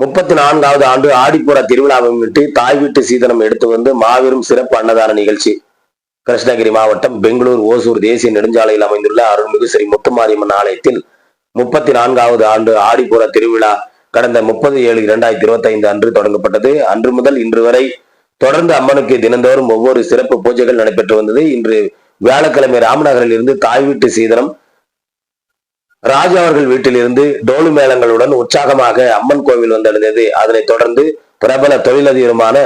முப்பத்தி நான்காவது ஆண்டு ஆடிப்புற திருவிழாவை முன்னிட்டு தாய் வீட்டு சீதனம் எடுத்து வந்து மாபெரும் சிறப்பு அன்னதான நிகழ்ச்சி. கிருஷ்ணகிரி மாவட்டம் பெங்களூர் ஓசூர் தேசிய நெடுஞ்சாலையில் அமைந்துள்ள அருள்மிகு ஸ்ரீ முத்துமாரியம்மன் ஆலயத்தில் முப்பத்தி நான்காவது ஆண்டு ஆடிப்புற திருவிழா கடந்த முப்பது ஏழு இரண்டாயிரத்தி இருபத்தி ஐந்து அன்று தொடங்கப்பட்டது. அன்று முதல் இன்று வரை தொடர்ந்து அம்மனுக்கு தினந்தோறும் ஒவ்வொரு சிறப்பு பூஜைகள் நடைபெற்று வந்தது. இன்று வியாழக்கிழமை ராமநகரில் இருந்து தாய் வீட்டு சீதனம் ராஜா அவர்கள் வீட்டிலிருந்து டோலு மேளங்களுடன் உற்சாகமாக அம்மன் கோவில் வந்தடைந்தது. அதனைத் தொடர்ந்து பிரபல தொழிலதிபருமான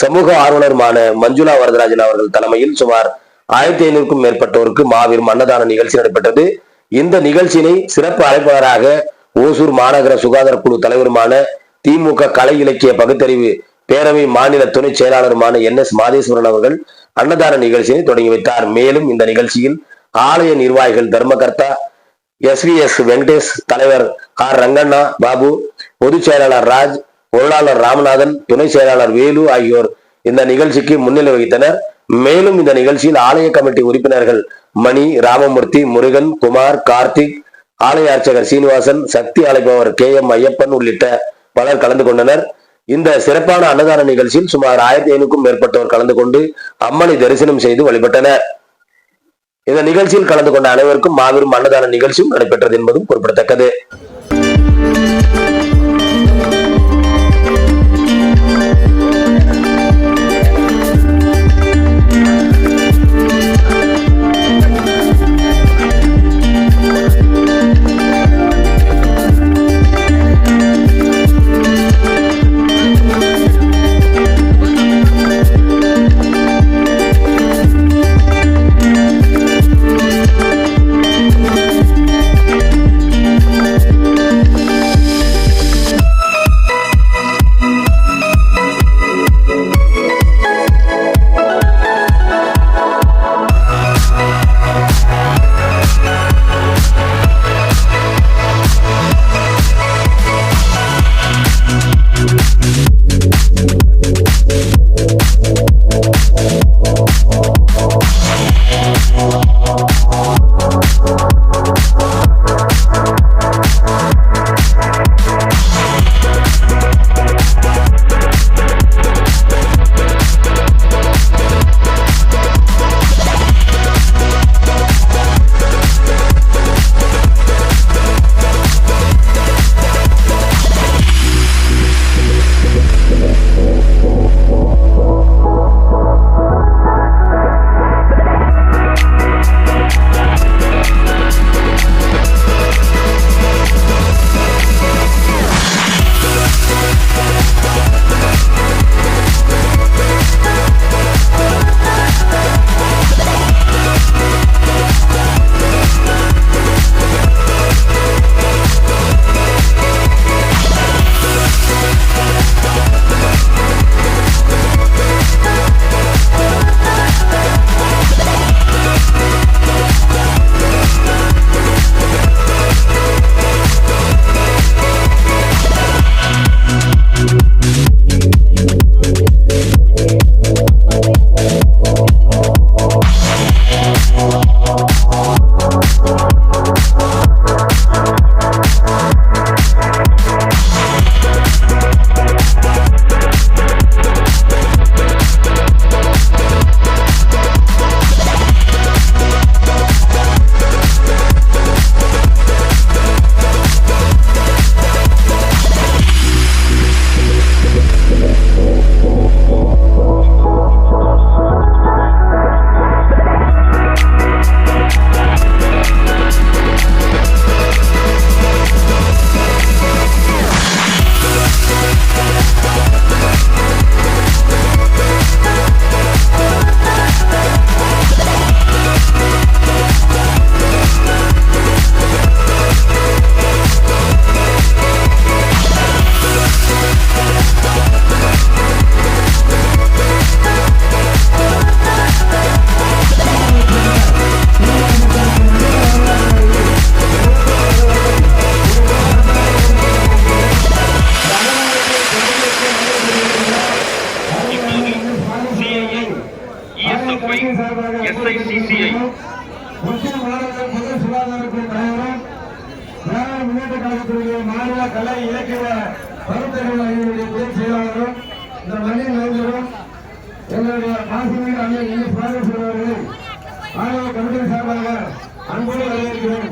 சமூக ஆர்வலருமான மஞ்சுளா வரதராஜன் அவர்கள் தலைமையில் சுமார் ஆயிரத்தி ஐநூறுக்கும் மேற்பட்டோருக்கு மாபெரும் அன்னதான நிகழ்ச்சி நடைபெற்றது. இந்த நிகழ்ச்சியினை சிறப்பு அழைப்பாளராக ஓசூர் மாநகர சுகாதார குழு தலைவருமான திமுக கலை இலக்கிய பகுத்தறிவு பேரவை மாநில துணை செயலாளருமான என் எஸ் மாதேஸ்வரன் அவர்கள் அன்னதான நிகழ்ச்சியை தொடங்கி வைத்தார். மேலும் இந்த நிகழ்ச்சியில் ஆலய நிர்வாகிகள் தர்மகர்த்தா எஸ் வி எஸ் வெங்கடேஷ் தலைவர் ஆர் ரங்கண்ணா பாபு பொதுச் செயலாளர் ராஜ் பொருளாளர் ராமநாதன் துணை செயலாளர் வேலு ஆகியோர் இந்த நிகழ்ச்சிக்கு முன்னிலை வகித்தனர். மேலும் இந்த நிகழ்ச்சியில் ஆலய கமிட்டி உறுப்பினர்கள் மணி ராமமூர்த்தி முருகன் குமார் கார்த்திக் ஆலய அர்ச்சகர் சீனிவாசன் சக்தி அழைப்பவர் கே எம் ஐயப்பன் உள்ளிட்ட பலர் கலந்து கொண்டனர். இந்த சிறப்பான அன்னதான நிகழ்ச்சியில் சுமார் ஆயிரத்தி ஐநூறுக்கும் மேற்பட்டோர் கலந்து கொண்டு அம்மனை தரிசனம் செய்து வழிபட்டனர். இந்த நிகழ்ச்சியில் கலந்து கொண்ட அனைவருக்கும் மாபெரும் அன்னதான நிகழ்ச்சியும் நடைபெற்றது என்பதும் குறிப்பிடத்தக்கது. இஎஸ்எஃப்ஐ எஸ்ஐசிசிஐ முஸ்லிம் மாணவர்கள் பொது சுகாதாரத்தின் தலைவரும் திராவிட முன்னேற்ற கழகத்தினுடைய மாநில கலை இலக்கிய பருத்தகர் அவர்களுடைய துணை செயலாளரும் இந்த மண்ணின் எங்களுடைய அண்ணன் இன்னும் சுவாமி கமிட்டி சார்பாக அன்போடு வரவேற்கிறோம்